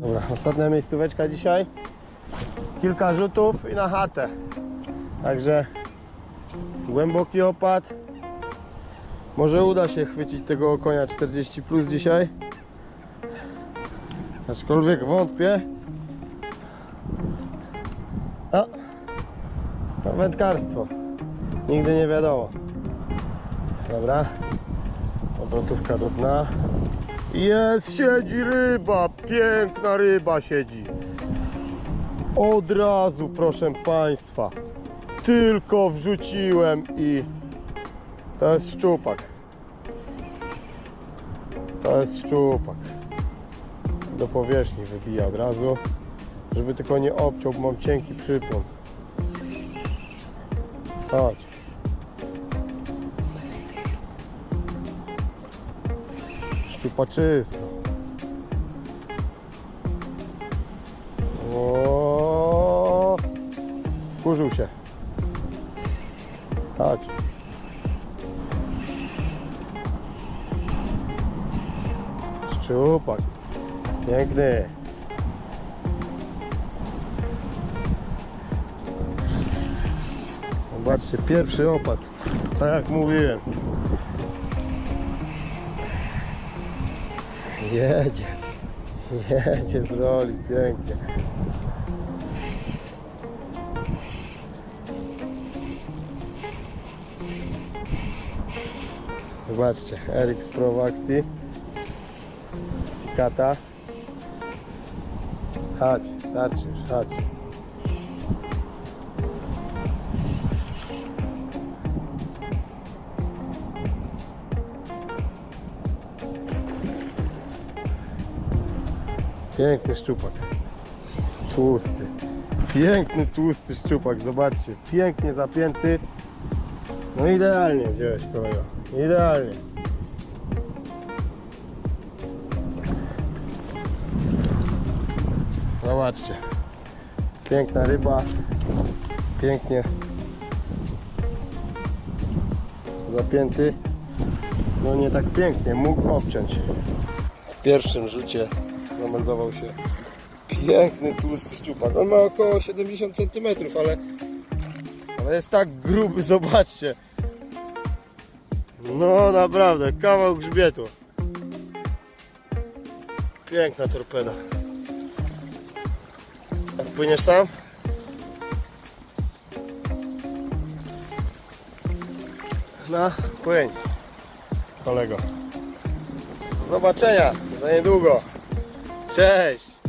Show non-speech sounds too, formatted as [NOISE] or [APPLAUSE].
Dobra, ostatnia miejscóweczka dzisiaj. Kilka rzutów i na chatę. Także głęboki opad. Może uda się chwycić tego konia 40 plus dzisiaj. Aczkolwiek wątpię. No, no wędkarstwo. Nigdy nie wiadomo. Dobra. Obrotówka do dna. Jest, siedzi ryba, piękna ryba siedzi. Od razu, proszę Państwa, tylko wrzuciłem i to jest szczupak. To jest szczupak. Do powierzchni wybija od razu, żeby tylko nie obciął, bo mam cienki przypłon. Chodź. Szczupaczysko. O, Wkurzył się. Chodź. Szczupak. Piękny. Zobaczcie, pierwszy opad. Tak jak mówiłem. Jedzie. Jedzie z roli, pięknie. Zobaczcie, Erix Pro w akcji. Sikata. Chodź, starczy już, chodź. Piękny szczupak. Tłusty. Piękny, tłusty szczupak, zobaczcie. Pięknie zapięty. No idealnie wziąłeś kolego. Idealnie. Zobaczcie. Piękna ryba. Pięknie zapięty. No nie tak pięknie, mógł obciąć. W pierwszym rzucie zameldował się piękny, tłusty szczupak. On ma około 70 cm, ale, ale jest tak gruby, [LAUGHS] zobaczcie. No naprawdę, kawał grzbietu. Piękna torpeda. Odpłyniesz sam? No, płyń, kolego. Do zobaczenia za niedługo. Cześć!